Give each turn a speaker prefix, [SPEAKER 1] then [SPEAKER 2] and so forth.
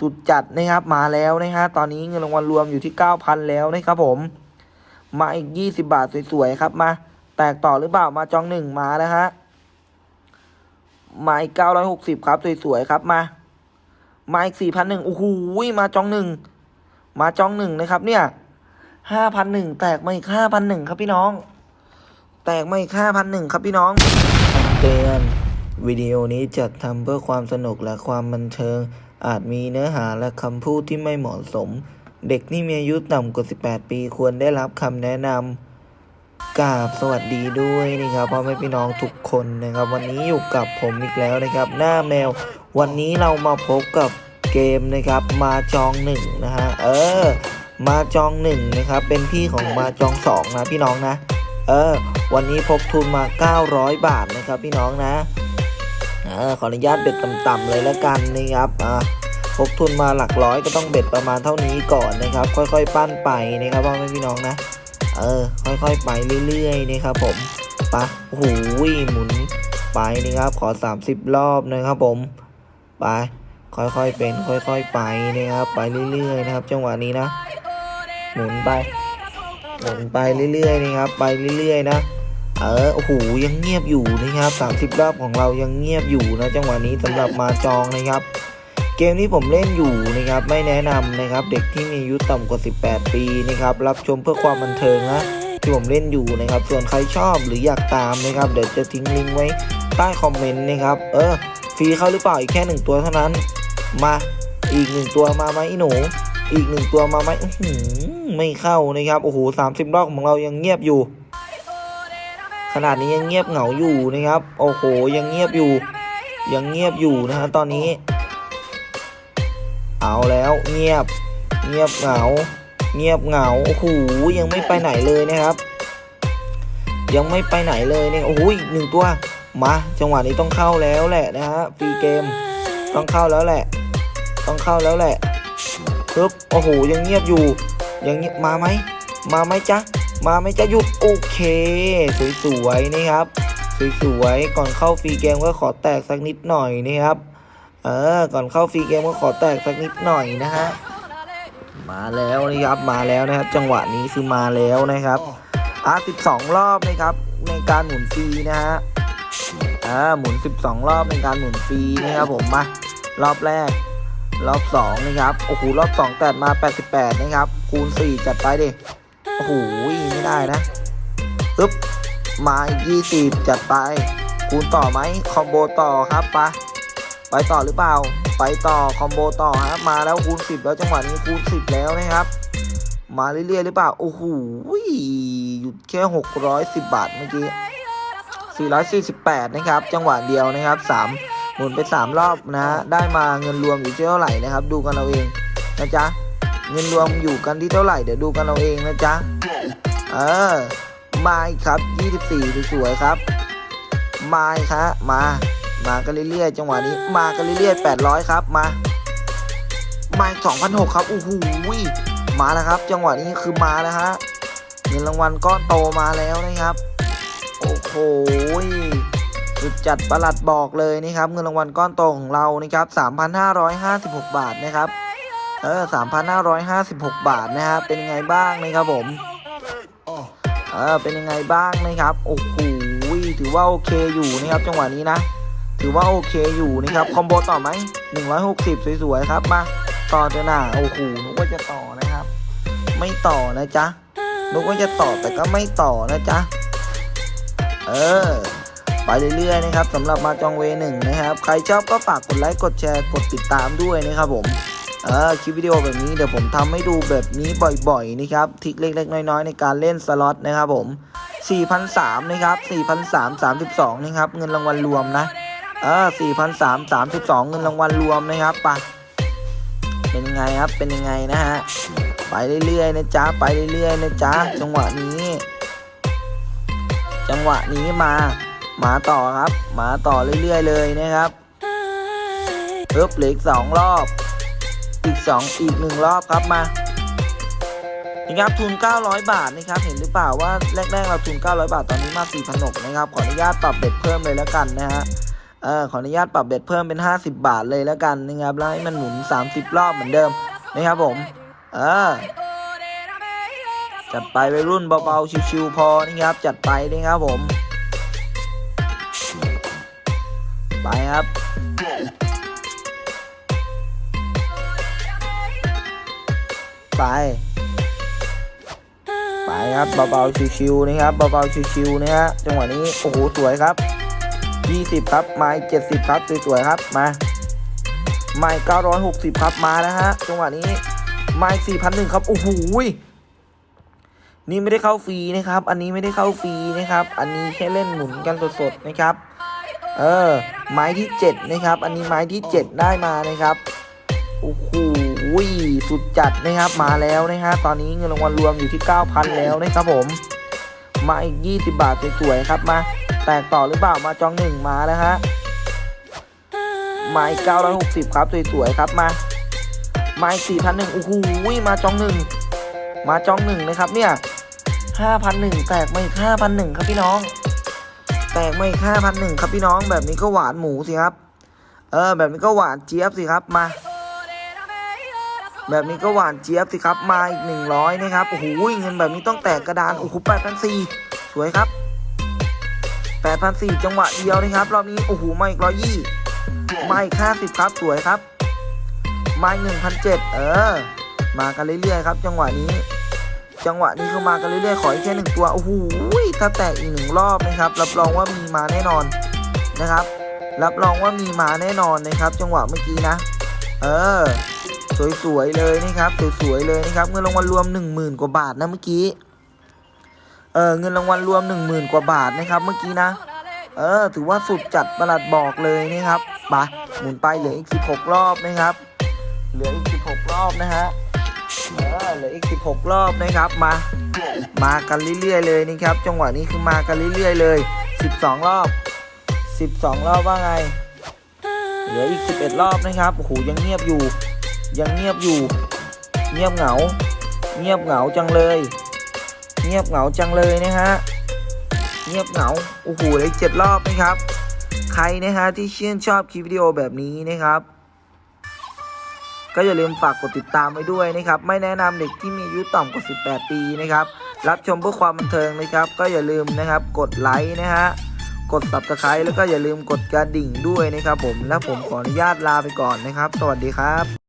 [SPEAKER 1] สุดจัดนะครับมาแล้วนะฮะตอนนี้เงินรางวัลรวมอยู่ที่เก้าพันแล้วนะครับผม มาอีกยี่สิบาทสวยๆครับมา แตกต่อหรือเปล่ามาจองหนึ่งมาแล้วฮะมาอีกเก้าร้อยหกสิบครับสวยๆครับมา มาอีกสี่พันหนึ่งโอ้โหมาจองหนึ่งมาจองหนึ่งนะครับ เนี่ยห้าพันหนึ่งแตกมาอีกห้าพันหนึ่งครับพี่น้อง แตกมาอีกห้าพันหนึ่งครับพี่น้องเตือน วิดีโอนี้จัดทำเพื่อความสนุกและความบันเทิง อาจมีเนื้อหาและคำพูดที่ไม่เหมาะสม เด็กที่มีอายุต่ำกว่า 18 ปีควรได้รับคำแนะนำกราบสวัสดีด้วยนะครับพ่อแม่พี่น้องทุกคนนะครับ วันนี้อยู่กับผมอีกแล้วนะครับ หน้าแมว วันนี้เรามาพบกับเกมนะครับ มาจองหนึ่งนะฮะเออ มาจองหนึ่งนะครับ เป็นพี่ของมาจองสองนะพี่น้องนะ เออ วันนี้พกทุนมา 900 บาทนะครับพี่น้องนะ อขออนุญาตเบ็ดต่ำๆเลยแล้วกันนะครับอ่าพกทุนมาหลักร้อยก็ต้องเบ็ดประมาณเท่านี้ก่อนนะครับ ค่อยๆ ปั้นไปนะครับพ่อแม่พี่น้องนะ เออ ค่อยๆ ไปเรื่อยๆนะครับผมไปะโอ้โหหมุนไปนะครับ ขอ 30 รอบนะครับผม ไป ค่อยๆ เป็น ค่อยๆ ไปนะครับ ไปเรื่อยๆ นะครับ จังหวะนี้นะ หมุนไป หมุนไปเรื่อยๆ นะครับ ไปเรื่อยๆ นะ เออโอ้โหยังเงียบอยู่นะครับ30รอบของเรายังเงียบอยู่นะจังหวะนี้สำหรับมาจองนะครับ เกมนี้ผมเล่นอยู่นะครับ ไม่แนะนำนะครับ เด็กที่มีอายุต่ำกว่า 18 ปีนะครับ รับชมเพื่อความบันเทิงนะที่ผมเล่นอยู่นะครับ ส่วนใครชอบหรืออยากตามนะครับ เดี๋ยวจะทิ้งลิงก์ไว้ใต้คอมเมนต์นะครับ เออฟรีเข้าหรือเปล่าอีกแค่หนึ่งตัวเท่านั้น มาอีกหนึ่งตัวมาไหมอีหนูอีกหนึ่งตัวมาไหมอื้อหือไม่เข้านะครับโอ้โหสามสิบรอบของเรายังเงียบอยู่ ขนาดนี้ยังเงียบเหงาอยู่นะครับ โอ้โห ยังเงียบอยู่ ยังเงียบอยู่นะฮะตอนนี้ เอาแล้วเงียบ เงียบเหงา เงียบเหงา โอ้โห ยังไม่ไปไหนเลยนะครับ ยังไม่ไปไหนเลยเนี่ย โอ้โหอีกหนึ่งตัว มา จังหวะนี้ต้องเข้าแล้วแหละนะฮะ ฟรีเกม ต้องเข้าแล้วแหละ ต้องเข้าแล้วแหละปึ๊บ โอ้โห ยังเงียบอยู่ ยังเงียบมาไหม มาไหมจ๊ะ มาไหมจ๊ะหยุดโอเค สวยๆนี่ครับสวยๆก่อนเข้าฟรีเกมก็ขอแตกสักนิดหน่อยนะครับ เออ ก่อนเข้าฟรีเกมก็ขอแตกสักนิดหน่อยนะฮะมาแล้วนะครับมาแล้วนะครับ จังหวะนี้คือมาแล้วนะครับอะ12 รอบนะครับในการหมุนฟรีนะฮะอ่าหมุน 12 รอบในการหมุนฟรีนะครับผมมารอบแรก รอบ2นะครับโอ้โหรอบ2แต่มา 88 นะครับ คูณ 4 จัดไปดิ โอ้โหไม่ได้นะปึ๊บมาอีก20 จัดไป คูณต่อไหมคอมโบต่อครับปะไปต่อหรือเปล่า ไปต่อคอมโบต่อครับมาแล้วคูณ 10 แล้วจังหวะนี้คูณ 10 แล้วนะครับ มาเรื่อยๆหรือเปล่าโอ้โหหยุดแค่ 610 บาทเมื่อกี้448 นะครับ จังหวะเดียวนะครับ 3 หมุนไป 3 รอบนะ ได้มาเงินรวมอยู่เท่าไหร่นะครับ ดูกันเอาเองนะจ๊ะ เงินรวมอยู่กันที่เท่าไหร่เดี๋ยวดูกันเอาเองนะจ๊ะเออมาครับ 24สวยๆครับมาครับมา มากันเรื่อยๆจังหวะนี้ มากันเรื่อยๆ800 ครับมามาอีก2,600ครับโอ้โหมาแล้วครับ จังหวะนี้คือมาแล้วฮะเงินรางวัลก้อนโตมาแล้วนะครับ โอ้โหสุดจัดประหลัดบอกเลยนะครับ เงินรางวัลก้อนโตของเรานะครับ 3,556 บาทนะครับ เออ3,556บาทนะฮะเป็นยังไงบ้างนะครับผมเออเป็นยังไงบ้างนะครับโอ้โหถือว่าโอเคอยู่นะครับจังหวะนี้นะ ถือว่าโอเคอยู่นะครับคอมโบต่อไหม160สวยๆครับมาต่อเถอะนะโอ้โหนึกว่าจะต่อนะครับ ไม่ต่อนะจ๊ะนึกว่าจะต่อแต่ก็ไม่ต่อนะจ๊ะเออไปเรื่อยๆนะครับสำหรับมาจองเวหนึ่งนะครับ ใครชอบก็ฝากกดไลค์กดแชร์กดติดตามด้วยนะครับผม เออคลิปวิดีโอแบบนี้เดี๋ยวผมทำให้ดูแบบนี้บ่อยๆนะครับทริคเล็กๆ น้อยๆ ในการเล่นสล็อตนะครับผม4,300นะครับ4,332นะครับเงินรางวัลรวมนะเออ4,332 เงินรางวัลรวมนะครับไปะเป็นยังไงครับเป็นยังไงนะฮะไปเรื่อยๆนะจ๊ะไปเรื่อยๆนะจ๊ะจังหวะนี้ จังหวะนี้มามาต่อครับ มาต่อเรื่อยๆเลยนะครับปึ๊บเหลืออีกสองรอบ อีกสองอีกหนึ่งรอบครับมานะครับทุน 900 บาทนะครับเห็นหรือเปล่าว่าแรกๆเราทุน 900 บาทตอนนี้มา4,600นะครับขออนุญาตปรับเบ็ดเพิ่มเลยแล้วกันนะฮะเเออขออนุญาตปรับเบ็ดเพิ่มเป็น 50 บาทเลยแล้วกันนะครับแล้วให้มันหมุน 30 รอบเหมือนเดิมนะครับผมเออจัดไปไปรุ่นเบาๆชิวๆพอนะครับจัดไปนะครับผม ไปครับ ไป ไปครับเบาๆชิวๆนะครับเบาๆชิวๆนะฮะจังหวะนี้โอ้โหสวยครับ 20 ครับไม้70 ครับสวยๆครับมาไม้960 ครับมานะฮะจังหวะนี้ไม้4,001ครับโอ้โหนี่ไม่ได้เข้าฟรีนะครับ อันนี้ไม่ได้เข้าฟรีนะครับ อันนี้แค่เล่นหมุนกันสดๆนะครับ เออ ไม้ที่ 7 นะครับ อันนี้ไม้ที่ 7 ได้มานะครับ โอ้โห สุดจัดนะครับมาแล้วนะฮะตอนนี้เงินรางวัลรวมอยู่ที่ 9,000 แล้วนะครับผม มาอีก 20 บาทสวยๆครับมาแตกต่อหรือเปล่ามาจองหนึ่งมาแล้วฮะไม้960 ครับสวยๆครับมาไม้4,001โอ้โหมาจองหนึ่งมาจองหนึ่งนะครับเนี่ย5,001แตกมาอีก5,001ครับพี่น้อง แตกมาอีก5,001ครับพี่น้องแบบนี้ก็หวานหมูสิครับ เออแบบนี้ก็หวานเจี๊ยบสิครับมา แบบนี้ก็หวานเจี๊ยบสิครับมาอีก 100 นะครับโอ้โหเงินแบบนี้ต้องแตกกระดานโอ้โห8,400สวยครับ8,400จังหวะเดียวนะครับรอบนี้โอ้โหมาอีกร้อยยี่มาอีก50ครับสวยครับ มาอีก1,700เจ็ดเออ มากันเรื่อยๆครับ จังหวะนี้ จังหวะนี้คือมากันเรื่อยๆขออีกแค่หนึ่งตัวโอ้โหถ้าแตกอีกหนึ่งรอบนะครับ รับรองว่ามีมาแน่นอนนะครับ รับรองว่ามีมาแน่นอนนะครับ จังหวะเมื่อกี้นะ เออ สวยๆเลยนะครับสวยๆเลยนะครับเงินรางวัลรวม 10,000 กว่าบาทนะเมื่อกี้เออเงินรางวัลรวม 10,000 กว่าบาทนะครับ เมื่อกี้นะ เออ ถือว่าสุดจัดประหลัดบอกเลยนะครับไปหมุนไปเหลืออีก 16 รอบนะครับ เหลืออีก 16 รอบนะฮะเออเหลืออีก 16 รอบนะครับมา มากันเรื่อยๆเลยนะครับ จังหวะนี้คือมากันเรื่อยๆเลย 12 รอบ 12 รอบว่าไง เหลืออีก 11 รอบนะครับโอ้โหยังเงียบอยู่ ยังเงียบอยู่ เงียบเหงา เงียบเหงาจังเลย เงียบเหงาจังเลยนะฮะ เงียบเหงา โอ้โหเลยเจ็ดรอบนะครับ ใครนะฮะที่ชื่นชอบคลิปวิดีโอแบบนี้นะครับ ก็อย่าลืมฝากกดติดตามไว้ด้วยนะครับ ไม่แนะนำเด็กที่มีอายุต่ำกว่า 18 ปีนะครับ รับชมเพื่อความบันเทิงนะครับ ก็อย่าลืมนะครับ กดไลค์นะฮะกด subscribe แล้วก็อย่าลืมกดกระดิ่งด้วยนะครับผม และผมขออนุญาตลาไปก่อนนะครับ สวัสดีครับ